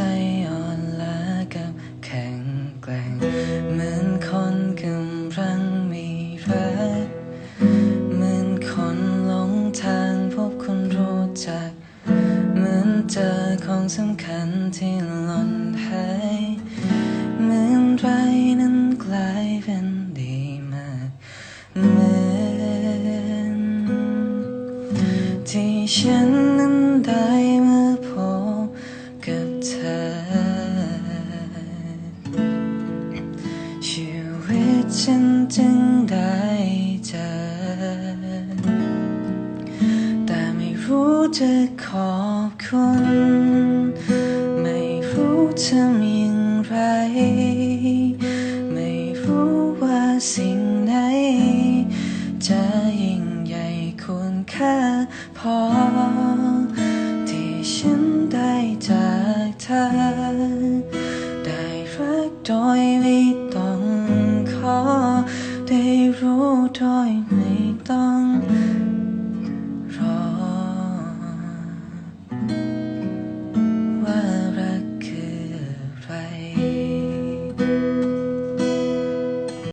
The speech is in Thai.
ใจอ่อนล้ากับแข็งแกร่ง เหมือนคนกำลังมีรักเหมือนคนหลงทางพบคนรู้จัก เหมือนเจอของสำคัญที่หล่นหายเหมือนไรนั้นกลายเป็นดีมากเหมือนที่ฉันนั้นได้ ฉันจึงได้เจอ แต่ไม่รู้จะขอบคุณ ไม่รู้ทำอย่างไร ไม่รู้ว่าสิ่งไหน จะยิ่งใหญ่ควรค่าพอ ที่ฉันได้จากเธอ ได้รักโดยไม่ 在你当